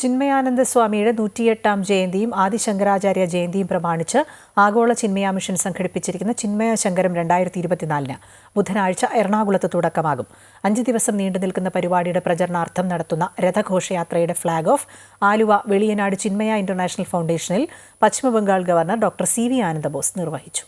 ചിന്മയാനന്ദ സ്വാമിയുടെ നൂറ്റിയെട്ടാം ജയന്തിയും ആദിശങ്കരാചാര്യ ജയന്തിയും പ്രമാണിച്ച് ആഗോള ചിന്മയാ മിഷൻ സംഘടിപ്പിച്ചിരിക്കുന്ന ചിന്മയ ശങ്കരം രണ്ടായിരത്തി ഇരുപത്തിനാലിന് ബുധനാഴ്ച എറണാകുളത്ത് തുടക്കമാകും. അഞ്ച് ദിവസം നീണ്ടു നിൽക്കുന്ന പരിപാടിയുടെ പ്രചരണാർത്ഥം നടത്തുന്ന രഥഘോഷയാത്രയുടെ flag off Aluva Veliyanad Chinmaya international ഫൗണ്ടേഷനിൽ Paschimabangal governor doctor C V Ananda Bose നിർവഹിച്ചു.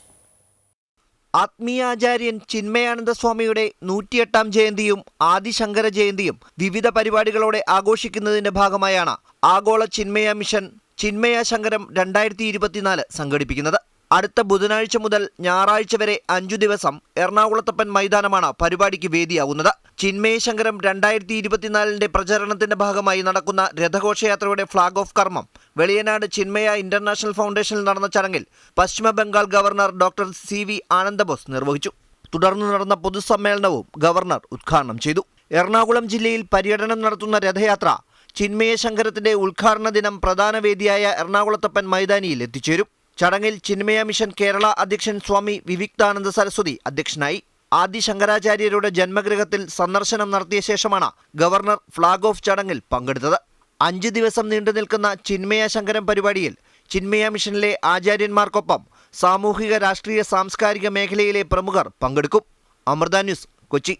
ആത്മീയാചാര്യൻ ചിന്മയാനന്ദ സ്വാമിയുടെ നൂറ്റിയെട്ടാം ജയന്തിയും ആദിശങ്കര ജയന്തിയും വിവിധ പരിപാടികളോടെ ആഘോഷിക്കുന്നതിന്റെ ഭാഗമായാണ് ആഗോള ചിന്മയ മിഷൻ ചിന്മയ ശങ്കരം രണ്ടായിരത്തി ഇരുപത്തിനാല് സംഘടിപ്പിക്കുന്നത്. അടുത്ത ബുധനാഴ്ച മുതൽ ഞായറാഴ്ച വരെ അഞ്ചു ദിവസം എറണാകുളത്തപ്പൻ മൈതാനമാണ് പരിപാടിക്ക് വേദിയാവുന്നത്. ചിന്മയ ശങ്കരം രണ്ടായിരത്തി ഇരുപത്തിനാലിന്റെ പ്രചരണത്തിന്റെ ഭാഗമായി നടക്കുന്ന രഥഘോഷയാത്രയുടെ ഫ്ളാഗ് ഓഫ് കർമ്മം വെളിയനാട് ചിന്മയ ഇന്റർനാഷണൽ ഫൗണ്ടേഷനിൽ നടന്ന ചടങ്ങിൽ പശ്ചിമ Bengal governor doctor C V Ananda Bose നിർവഹിച്ചു. തുടർന്ന് നടന്ന പൊതുസമ്മേളനവും ഗവർണർ ഉദ്ഘാടനം ചെയ്തു. എറണാകുളം ജില്ലയിൽ പര്യടനം നടത്തുന്ന രഥയാത്ര ചിന്മയ ശങ്കരത്തിന്റെ ഉദ്ഘാടന ദിനം പ്രധാന വേദിയായ എറണാകുളത്തപ്പൻ മൈതാനിയിൽ എത്തിച്ചേരും. ചടങ്ങിൽ ചിന്മയ മിഷൻ കേരള അധ്യക്ഷൻ സ്വാമി വിവിക്താനന്ദ സരസ്വതി അധ്യക്ഷനായി ആദി ശങ്കരാചാര്യരുടെ ജന്മഗൃഹത്തിൽ സന്ദർശനം നടത്തിയ ശേഷമാണ് ഗവർണർ ഫ്ളാഗ് ഓഫ് ചടങ്ങിൽ പങ്കെടുത്തത്. അഞ്ച് ദിവസം നീണ്ടു നിൽക്കുന്ന ചിന്മയ ശങ്കരം പരിപാടിയിൽ ചിന്മയ മിഷനിലെ ആചാര്യന്മാർക്കൊപ്പം സാമൂഹിക രാഷ്ട്രീയ സാംസ്കാരിക മേഖലയിലെ പ്രമുഖർ പങ്കെടുക്കും. അമൃത ന്യൂസ് കൊച്ചി.